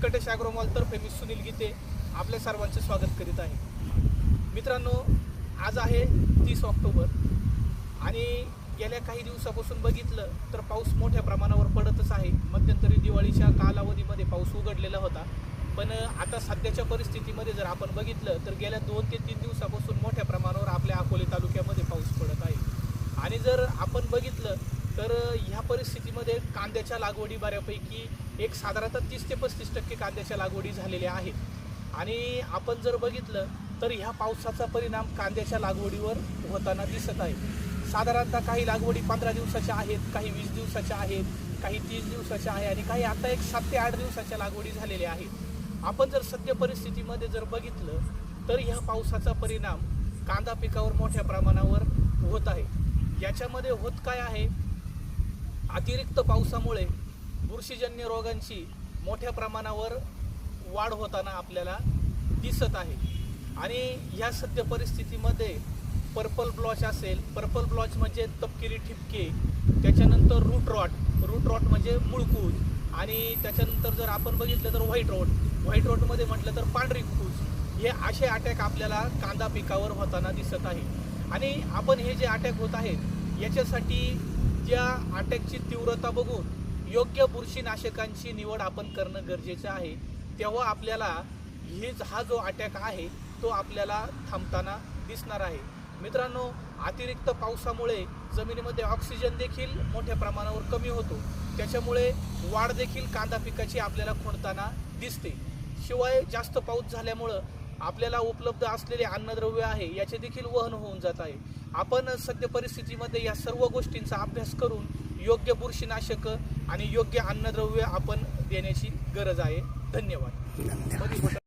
व्यंकटेश ॲग्रोमॉलतर्फे मी सुनील गीते आपल्या सर्वांचे स्वागत करीत आहे. मित्रांनो आज आहे तीस ऑक्टोबर आणि गेल्या काही दिवसापासून बघितलं तर पाऊस मोठ्या प्रमाणावर पडतच आहे. मध्यंतरी दिवाळीच्या कालावधीमध्ये पाऊस उघडलेला होता. पण आता सध्याच्या परिस्थितीमध्ये जर आपण बघितलं तर गेल्या दोन ते तीन दिवसापासून मोठ्या प्रमाणावर आपल्या अकोले तालुक्यामध्ये पाऊस पडत आहे. आणि जर आपण बघितलं तर ह्या परिस्थितीमध्ये कांद्याच्या लागवडी बऱ्यापैकी एक साधारणतः तीस ते पस्तीस टक्के कांद्याच्या लागवडी झालेल्या आहेत. आणि आपण जर बघितलं तर ह्या पावसाचा परिणाम कांद्याच्या लागवडीवर होताना दिसत आहे. साधारणतः काही लागवडी पंधरा दिवसाच्या आहेत काही वीस दिवसाच्या आहेत काही तीस दिवसाच्या आहे आणि काही आता एक सात ते आठ दिवसाच्या लागवडी झालेल्या आहेत. आपण जर सद्य परिस्थितीमध्ये जर बघितलं तर ह्या पावसाचा परिणाम कांदा पिकावर मोठ्या प्रमाणावर होत आहे. याच्यामध्ये होत काय आहे? अतिरिक्त पावसामुळे बुरशीजन्य रोगांची मोठ्या प्रमाणावर वाढ होताना आपल्याला दिसत आहे. आणि ह्या सद्य परिस्थितीमध्ये पर्पल ब्लॉच असेल पर्पल ब्लॉच म्हणजे तपकिरी ठिपके त्याच्यानंतर रूट रॉट रूट रॉट म्हणजे मुळकूज आणि त्याच्यानंतर जर आपण बघितलं तर व्हाईट रोट व्हाईट रोटमध्ये म्हटलं तर पांढरी कूज. हे असे अटॅक आपल्याला कांदा पिकावर होताना दिसत आहे. आणि आपण हे जे अटॅक होत आहेत याच्यासाठी त्या अटॅकची तीव्रता बघून योग्य बुरशीनाशकांची निवड आपण करणं गरजेचं आहे. तेव्हा आपल्याला हीच हा जो अटॅक आहे तो आपल्याला थांबताना दिसणार आहे. मित्रांनो अतिरिक्त पावसामुळे जमिनीमध्ये ऑक्सिजन देखील मोठ्या प्रमाणावर कमी होतो. त्याच्यामुळे वाढ देखील कांदा पिकाची आपल्याला खुणताना दिसते. शिवाय जास्त पाऊस झाल्यामुळं आपल्याला उपलब्ध असलेले अन्नद्रव्य आहे याचे देखील वहन होऊन जात आहे. आपण सद्य परिस्थितीमध्ये या सर्व गोष्टींचा अभ्यास करून योग्य बुरशीनाशक आणि योग्य अन्नद्रव्य आपण देण्याची गरज आहे. धन्यवाद.